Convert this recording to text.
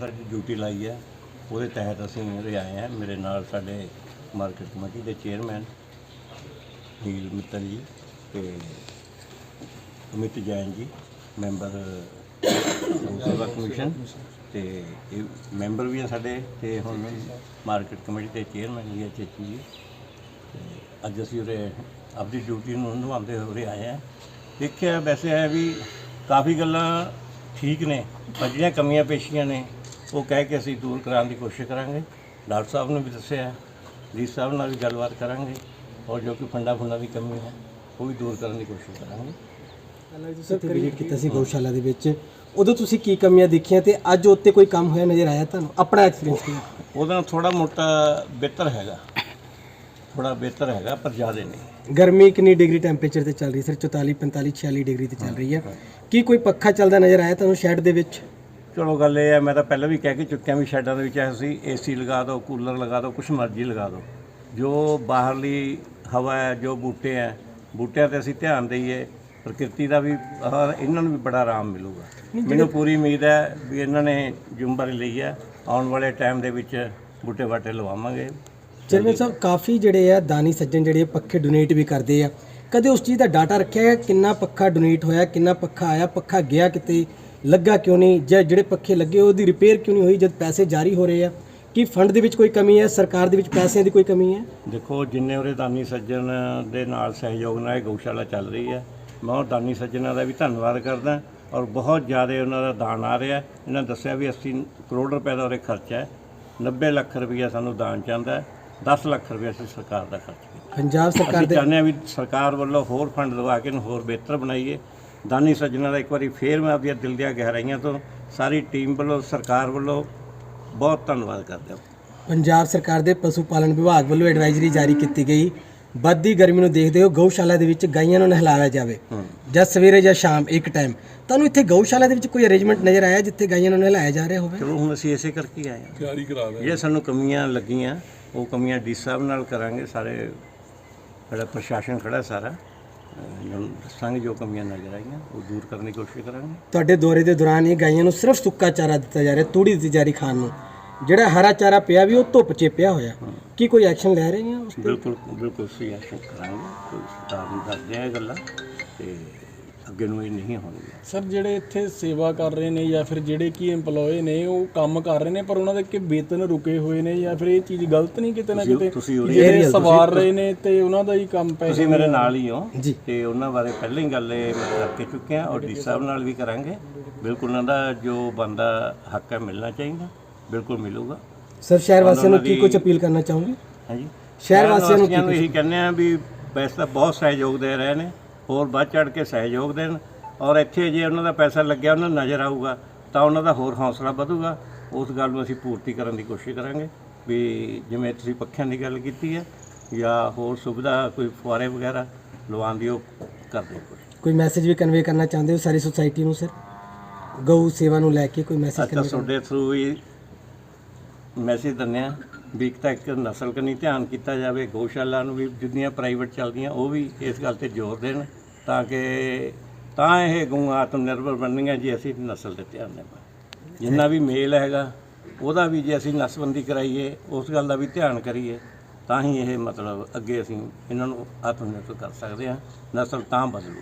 ਸਾਡੀ ਡਿਊਟੀ ਲਾਈ ਹੈ। ਉਹਦੇ ਤਹਿਤ ਅਸੀਂ ਉਰੇ ਆਏ ਹਾਂ। ਮੇਰੇ ਨਾਲ ਸਾਡੇ ਮਾਰਕੀਟ ਕਮੇਟੀ ਦੇ ਚੇਅਰਮੈਨ ਨੀਲ ਮਿੱਤਲ ਜੀ ਤੇ ਅਮਿਤ ਜੈਨ ਜੀ ਮੈਂਬਰ ਸੇਵਾ ਕਮਿਸ਼ਨ ਤੇ ਇਹ ਮੈਂਬਰ ਵੀ ਆ ਸਾਡੇ ਤੇ ਹੁਣ ਮਾਰਕੀਟ ਕਮੇਟੀ ਦੇ ਚੇਅਰਮੈਨ ਜੀ ਹੈ ਚੇਚੀ ਜੀ। ਤੇ ਅੱਜ ਅਸੀਂ ਉਰੇ ਆਪਣੀ ਡਿਊਟੀ ਨੂੰ ਨਿਭਾਉਂਦੇ ਹੋਏ ਆਏ ਹਾਂ। ਦੇਖਿਆ ਵੈਸੇ ਹੈ ਵੀ ਕਾਫੀ ਗੱਲਾਂ ਠੀਕ ਨੇ, ਪਰ ਜਿਹੜੀਆਂ ਕਮੀਆਂ ਪੇਸ਼ੀਆਂ ਨੇ ਉਹ ਕਹਿ ਕੇ ਅਸੀਂ ਦੂਰ ਕਰਾਉਣ ਦੀ ਕੋਸ਼ਿਸ਼ ਕਰਾਂਗੇ। ਡਾਕਟਰ ਸਾਹਿਬ ਨੇ ਵੀ ਦੱਸਿਆ ਜੀ ਸਾਹਿਬ ਨਾਲ ਵੀ ਗੱਲਬਾਤ ਕਰਾਂਗੇ ਔਰ ਜੋ ਕਿ ਫੰਡਾ ਫੁੰਡਾ ਦੀ ਕਮੀ ਹੈ ਉਹ ਵੀ ਦੂਰ ਕਰਨ ਦੀ ਕੋਸ਼ਿਸ਼ ਕਰਾਂਗੇ। ਪਹਿਲਾਂ ਤੁਸੀਂ ਇੱਥੇ ਵਿਜ਼ਿਟ ਕੀਤਾ ਸੀ ਗਊਸ਼ਾਲਾ ਦੇ ਵਿੱਚ? ਉਦੋਂ ਤੁਸੀਂ ਕੀ ਕਮੀਆਂ ਦੇਖੀਆਂ ਤੇ ਅੱਜ ਉੱਤੇ ਕੋਈ ਕੰਮ ਹੋਇਆ ਨਜ਼ਰ ਆਇਆ ਤੁਹਾਨੂੰ? ਆਪਣਾ ਐਕਸਪੀਰੀਅੰਸ ਕੀ? ਉਹਦਾ ਥੋੜਾ ਮੋਟਾ ਬਿਹਤਰ ਹੈਗਾ। ਥੋੜਾ ਬਿਹਤਰ ਹੈਗਾ ਪਰ ਜ਼ਿਆਦਾ ਨਹੀਂ। ਗਰਮੀ ਕਿੰਨੀ ਡਿਗਰੀ ਟੈਂਪਰੇਚਰ ਤੇ ਚੱਲ ਰਹੀ ਸਰ 44 45 46 ਡਿਗਰੀ ਤੇ ਚੱਲ ਰਹੀ ਹੈ। ਕੀ ਕੋਈ ਪੱਖਾ ਚੱਲਦਾ ਨਜ਼ਰ ਆਇਆ ਤੁਹਾਨੂੰ ਸ਼ੈਡ ਦੇ ਵਿੱਚ? ਚਲੋ ਗੱਲ ਇਹ ਹੈ ਮੈਂ ਤਾਂ ਪਹਿਲਾਂ ਵੀ ਕਹਿ ਕੇ ਚੁੱਕਿਆ ਵੀ ਸ਼ੈਡਾਂ ਦੇ ਵਿੱਚ ਅਸੀਂ ਏਸੀ ਲਗਾ ਦਿਓ ਕੂਲਰ ਲਗਾ ਦਿਓ ਕੁਛ ਮਰਜ਼ੀ ਲਗਾ ਦਿਓ। ਜੋ ਬਾਹਰਲੀ ਹਵਾ ਹੈ ਜੋ ਬੂਟੇ ਹੈ ਬੂਟਿਆਂ ਤੇ ਅਸੀਂ ਧਿਆਨ ਦਈਏ ਪ੍ਰਕਿਰਤੀ ਦਾ ਵੀ ਇਹਨਾਂ ਨੂੰ ਵੀ ਬੜਾ ਆਰਾਮ ਮਿਲੂਗਾ। ਮੈਨੂੰ ਪੂਰੀ ਉਮੀਦ ਹੈ ਵੀ ਇਹਨਾਂ ਨੇ ਜ਼ਿੰਮੇਵਾਰੀ ਲਈ ਹੈ ਆਉਣ ਵਾਲੇ ਟਾਈਮ ਦੇ ਵਿੱਚ ਬੂਟੇ ਬਾਟੇ ਲਵਾਵਾਂਗੇ। ਚੇਅਰਮੈਨ ਸਾਹਿਬ ਕਾਫੀ ਜਿਹੜੇ ਆ ਦਾਨੀ ਸੱਜਣ ਜਿਹੜੇ ਪੱਖੇ ਡੋਨੇਟ ਵੀ ਕਰਦੇ ਆ। ਕਦੇ ਉਸ ਚੀਜ਼ ਦਾ ਡਾਟਾ ਰੱਖਿਆ ਹੈ? ਕਿੰਨਾ ਪੱਖਾ ਡੋਨੇਟ ਹੋਇਆ ਕਿੰਨਾ ਪੱਖਾ ਆਇਆ ਪੱਖਾ ਗਿਆ ਕਿਤੇ? ਲੱਗਾ ਕਿਉਂ ਨਹੀਂ? ਜਾਂ ਜਿਹੜੇ ਪੱਖੇ ਲੱਗੇ ਉਹਦੀ ਰਿਪੇਅਰ ਕਿਉਂ ਨਹੀਂ ਹੋਈ ਜਦ ਪੈਸੇ ਜਾਰੀ ਹੋ ਰਹੇ ਆ? ਕੀ ਫੰਡ ਦੇ ਵਿੱਚ ਕੋਈ ਕਮੀ ਹੈ? ਸਰਕਾਰ ਦੇ ਵਿੱਚ ਪੈਸਿਆਂ ਦੀ ਕੋਈ ਕਮੀ ਹੈ? ਦੇਖੋ ਜਿੰਨੇ ਉਰੇ ਦਾਨੀ ਸੱਜਣ ਦੇ ਨਾਲ ਸਹਿਯੋਗ ਨਾਲ ਇਹ ਗਊਸ਼ਾਲਾ ਚੱਲ ਰਹੀ ਹੈ ਮੈਂ ਉਹ ਦਾਨੀ ਸੱਜਣਾਂ ਦਾ ਵੀ ਧੰਨਵਾਦ ਕਰਦਾ ਔਰ ਬਹੁਤ ਜ਼ਿਆਦਾ ਉਹਨਾਂ ਦਾ ਦਾਨ ਆ ਰਿਹਾ। ਇਹਨਾਂ ਦੱਸਿਆ ਵੀ 80 ਕਰੋੜ ਰੁਪਏ ਦਾ ਉਰੇ ਖਰਚਾ ਹੈ। 90 ਲੱਖ ਰੁਪਈਆ ਸਾਨੂੰ ਦਾਨ ਚਾਹੁੰਦਾ ਹੈ। 10 ਲੱਖ ਰੁਪਏ ਅਸੀਂ ਸਰਕਾਰ ਦਾ ਖਰਚ ਕੀਤਾ। ਪੰਜਾਬ ਸਰਕਾਰ ਦੇ ਚਾਹੁੰਦੇ ਹਾਂ ਵੀ ਸਰਕਾਰ ਵੱਲੋਂ ਹੋਰ ਫੰਡ ਦਵਾ ਕੇ ਇਹਨੂੰ ਹੋਰ ਬਿਹਤਰ ਬਣਾਈਏ। ਦਾਨੀ ਸੱਜਣਾਂ ਦਾ ਇੱਕ ਵਾਰੀ ਫੇਰ ਮੈਂ ਆਪਣੀਆਂ ਦਿਲ ਦੀਆਂ ਗਹਿਰਾਈਆਂ ਤੋਂ ਸਾਰੀ ਟੀਮ ਵੱਲੋਂ ਸਰਕਾਰ ਵੱਲੋਂ ਬਹੁਤ ਧੰਨਵਾਦ ਕਰਦਾ ਹਾਂ। ਪੰਜਾਬ ਸਰਕਾਰ ਦੇ ਪਸ਼ੂ ਪਾਲਣ ਵਿਭਾਗ ਵੱਲੋਂ ਐਡਵਾਈਜ਼ਰੀ ਜਾਰੀ ਕੀਤੀ ਗਈ। ਵੱਧਦੀ ਗਰਮੀ ਨੂੰ ਦੇਖਦੇ ਹੋ ਗਊਸ਼ਾਲਾ ਦੇ ਵਿੱਚ ਗਾਈਆਂ ਨੂੰ ਨਹਿਲਾਇਆ ਜਾਵੇ। ਜਾਂ ਸਵੇਰੇ ਜਾਂ ਸ਼ਾਮ ਇੱਕ ਟਾਈਮ ਤੁਹਾਨੂੰ ਇੱਥੇ ਗਊਸ਼ਾਲਾ ਦੇ ਵਿੱਚ ਕੋਈ ਅਰੇਂਜਮੈਂਟ ਨਜ਼ਰ ਆਇਆ ਜਿੱਥੇ ਗਾਈਆਂ ਨੂੰ ਨਹਿਲਾਇਆ ਜਾ ਰਿਹਾ ਹੋਵੇ? ਚਲੋ ਹੁਣ ਅਸੀਂ ਇਸੇ ਕਰਕੇ ਆਏ ਹਾਂ। ਤਿਆਰੀ ਕਰਾ ਦੇ ਜੇ ਸਾਨੂੰ ਕਮੀਆਂ ਲੱਗੀਆਂ ਉਹ ਕਮੀਆਂ ਡੀ ਸਾਹਿਬ ਨਾਲ ਕਰਾਂਗੇ ਸਾਰੇ ਸਾਡਾ ਪ੍ਰਸ਼ਾਸਨ ਖੜਾ ਸਾਰਾ। ਦੱਸਾਂਗੇ ਜੋ ਕਮੀਆਂ ਨਜ਼ਰ ਆਈਆਂ ਉਹ ਦੂਰ ਕਰਨ ਦੀ ਕੋਸ਼ਿਸ਼ ਕਰਾਂਗੇ। ਤੁਹਾਡੇ ਦੌਰੇ ਦੇ ਦੌਰਾਨ ਇਹ ਗਾਈਆਂ ਨੂੰ ਸਿਰਫ ਸੁੱਕਾ ਚਾਰਾ ਦਿੱਤਾ ਜਾ ਰਿਹਾ ਤੂੜੀ ਦਿੱਤੀ ਜਾ ਰਹੀ ਖਾਣ ਨੂੰ। ਜਿਹੜਾ ਹਰਾ ਚਾਰਾ ਪਿਆ ਵੀ ਉਹ ਧੁੱਪ 'ਚ ਪਿਆ ਹੋਇਆ। ਕੀ ਕੋਈ ਐਕਸ਼ਨ ਲੈ ਰਹੇ ਨੇ ਉਸ ਤੇ? ਬਿਲਕੁਲ ਬਿਲਕੁਲ ਸਹੀ ਐਕਸ਼ਨ ਕਰਾਂਗੇ। ਕੋਈ ਸੁਧਾਰ ਨਹੀਂ ਕਰਦੇ ਆ ਇਹ ਗੱਲਾਂ। ਤੇ ਅੱਗੇ ਨੂੰ ਇਹ ਨਹੀਂ ਹੋਣਗੀਆਂ। ਸਰ ਜਿਹੜੇ ਇੱਥੇ ਸੇਵਾ ਕਰ ਰਹੇ ਨੇ ਜਾਂ ਫਿਰ ਜਿਹੜੇ ਕੀ EMPLOYE ਨੇ ਉਹ ਕੰਮ ਕਰ ਰਹੇ ਨੇ ਪਰ ਉਹਨਾਂ ਦੇ ਕਿ ਵੇਤਨ ਰੁਕੇ ਹੋਏ ਨੇ ਜਾਂ ਫਿਰ ਇਹ ਚੀਜ਼ ਗਲਤ ਨਹੀਂ ਕਿਤੇ ਨਾ ਕਿਤੇ ਤੁਸੀਂ ਉਰੇ ਜਿਹੜੇ ਸਵਾਰ ਰਹੇ ਨੇ ਤੇ ਉਹਨਾਂ ਦਾ ਹੀ ਕੰਮ ਪੈਸੇ ਤੁਸੀਂ ਮੇਰੇ ਨਾਲ ਹੀ ਹੋ। ਤੇ ਉਹਨਾਂ ਬਾਰੇ ਪਹਿਲਾਂ ਹੀ ਗੱਲ ਇਹ ਮੈਂ ਕਰਕੇ ਚੁੱਕਿਆ ਔਰ ਡੀ ਸਾਹਿਬ ਨਾਲ ਵੀ ਕਰਾਂਗੇ। ਬਿਲਕੁਲ ਉਹਨਾਂ ਦਾ ਜੋ ਬੰਦਾ ਹੱਕ ਹੈ ਮਿਲਣਾ ਚਾਹੀਦਾ ਬਿਲਕੁਲ ਮਿਲੂਗਾ। ਸਰ ਸ਼ਹਿਰ ਵਾਸੀਆਂ ਨੂੰ ਕੀ ਕੁਝ ਅਪੀਲ ਕਰਨਾ ਚਾਹੋਗੇ? ਹਾਂਜੀ। ਸ਼ਹਿਰ ਵਾਸੀਆਂ ਨੂੰ ਨੂੰ ਇਹੀ ਕਹਿੰਦੇ ਆ ਵੀ ਵੈਸੇ ਤਾਂ ਬਹੁਤ ਸਹਿਯੋਗ ਦੇ ਰਹੇ ਨੇ। ਹੋਰ ਵੱਧ ਚੜ ਕੇ ਸਹਿਯੋਗ ਦੇਣ ਔਰ ਇੱਥੇ ਜੇ ਉਹਨਾਂ ਦਾ ਪੈਸਾ ਲੱਗਿਆ ਉਹਨਾਂ ਨੂੰ ਨਜ਼ਰ ਆਊਗਾ ਤਾਂ ਉਹਨਾਂ ਦਾ ਹੋਰ ਹੌਸਲਾ ਵਧੂਗਾ। ਉਸ ਗੱਲ ਨੂੰ ਅਸੀਂ ਪੂਰਤੀ ਕਰਨ ਦੀ ਕੋਸ਼ਿਸ਼ ਕਰਾਂਗੇ ਵੀ ਜਿਵੇਂ ਤੁਸੀਂ ਪੱਖਿਆਂ ਦੀ ਗੱਲ ਕੀਤੀ ਹੈ ਜਾਂ ਹੋਰ ਸੁਵਿਧਾ ਕੋਈ ਫੁਆਰੇ ਵਗੈਰਾ ਲਵਾਉਣ ਦੀ ਉਹ ਕਰਦੇ ਕੋਸ਼ਿਸ਼। ਕੋਈ ਮੈਸੇਜ ਵੀ ਕਨਵੇ ਕਰਨਾ ਚਾਹੁੰਦੇ ਹੋ ਸਾਰੀ ਸੁਸਾਇਟੀ ਨੂੰ ਸਰ ਗਊ ਸੇਵਾ ਨੂੰ ਲੈ ਕੇ ਕੋਈ ਮੈਸੇਜ ਅੱਛਾ ਤੁਹਾਡੇ ਥਰੂ ਹੀ ਮੈਸੇਜ ਦਿੰਦੇ ਆ ਵੀ ਇੱਕ ਤਾਂ ਇੱਕ ਨਸਲ ਕਨੀ ਧਿਆਨ ਕੀਤਾ ਜਾਵੇ, ਗਊਸ਼ਾਲਾ ਨੂੰ ਵੀ ਜਿੰਨੀਆਂ ਪ੍ਰਾਈਵੇਟ ਚੱਲਦੀਆਂ, ਉਹ ਵੀ ਇਸ ਗੱਲ ਤੇ ਜ਼ੋਰ ਦੇਣ ਤਾਂ ਕਿ ਤਾਂ ਇਹ ਗਊ ਆਤਮ ਨਿਰਭਰ ਬਣਨਗੀਆਂ ਜੇ, ਅਸੀਂ ਨਸਲ ਤੇ ਧਿਆਨ ਦੇਵਾਂ ਜਿੰਨਾ ਵੀ ਮੇਲ ਹੈਗਾ, ਉਹਦਾ ਵੀ ਜੇ ਅਸੀਂ ਨਸਬੰਦੀ ਕਰਾਈਏ, ਉਸ ਗੱਲ ਦਾ ਵੀ ਧਿਆਨ ਕਰੀਏ, ਤਾਂ ਹੀ ਇਹ ਮਤਲਬ ਅੱਗੇ ਅਸੀਂ ਇਹਨਾਂ ਨੂੰ ਆਤਮ ਨਿਰਭਰ ਕਰ ਸਕਦੇ ਹਾਂ, ਨਸਲ ਤਾਂ ਬਦਲੂ।